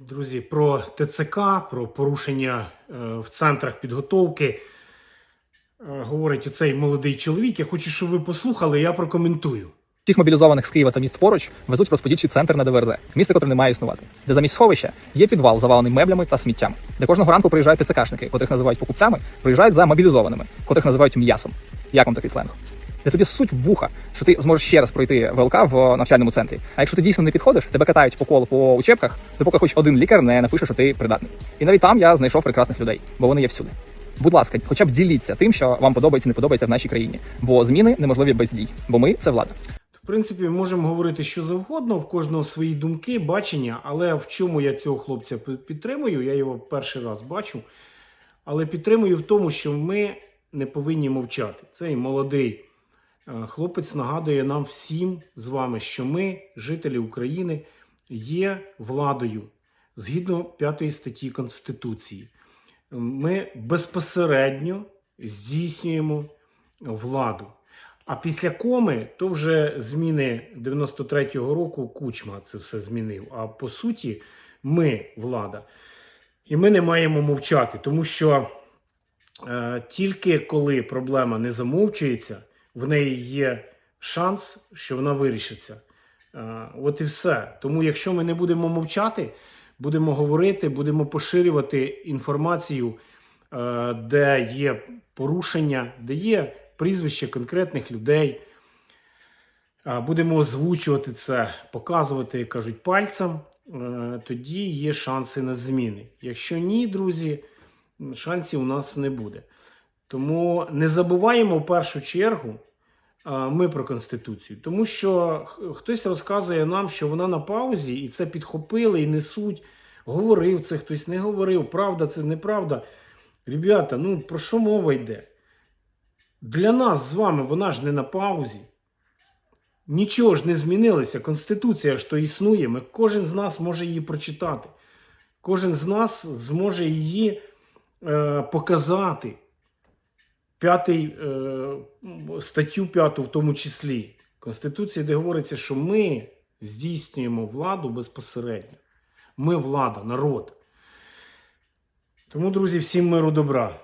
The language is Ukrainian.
Друзі, про ТЦК, про порушення е, в центрах підготовки е, говорить оцей молодий чоловік. Я хочу, щоб ви послухали, я прокоментую. Всіх мобілізованих з Києва та міст поруч везуть в розподільчий центр на ДВРЗ, місце, котре не має існувати, де замість сховища є підвал, завалений меблями та сміттям, де кожного ранку приїжджають ТЦКшники, котрих називають покупцями, приїжджають за мобілізованими, котрих називають м'ясом. Як вам такий сленг? Де тобі суть вуха, що ти зможеш ще раз пройти ВЛК в навчальному центрі. А якщо ти дійсно не підходиш, тебе катають по колу по учебках, допоки хоч один лікар не напише, що ти придатний. І навіть там я знайшов прекрасних людей, бо вони є всюди. Будь ласка, хоча б діліться тим, що вам подобається, не подобається в нашій країні, бо зміни неможливі без дій, бо ми це влада. В принципі, можемо говорити що завгодно, в кожного свої думки, бачення, але в чому я цього хлопця підтримую, я його перший раз бачу. Але підтримую в тому, що ми не повинні мовчати. Цей молодий хлопець нагадує нам всім з вами, що ми, жителі України, є владою згідно 5 статті Конституції. Ми безпосередньо здійснюємо владу. А після коми то вже зміни 93-го року Кучма це все змінив. А по суті, ми влада. І ми не маємо мовчати, тому що е, тільки коли проблема не замовчується, в неї є шанс, що вона вирішиться. Е, от і все. Тому, якщо ми не будемо мовчати, будемо говорити, будемо поширювати інформацію, е, де є порушення, де є прізвища конкретних людей. Будемо озвучувати це, показувати, як кажуть, пальцем. е, Тоді є шанси на зміни. Якщо ні, друзі, шансів у нас не буде. Тому не забуваємо в першу чергу ми про Конституцію. Тому що хтось розказує нам, що вона на паузі, і це підхопили і несуть. Говорив це, хтось не говорив. Правда, це неправда. Ребята, ну про що мова йде? Для нас з вами вона ж не на паузі. Нічого ж не змінилося. Конституція то існує. Ми, кожен з нас може її прочитати. Кожен з нас зможе її е, показати. П'ятий, е, статтю п'яту в тому числі. Конституції, де говориться, що ми здійснюємо владу безпосередньо. Ми влада, народ. Тому, друзі, всім миру добра.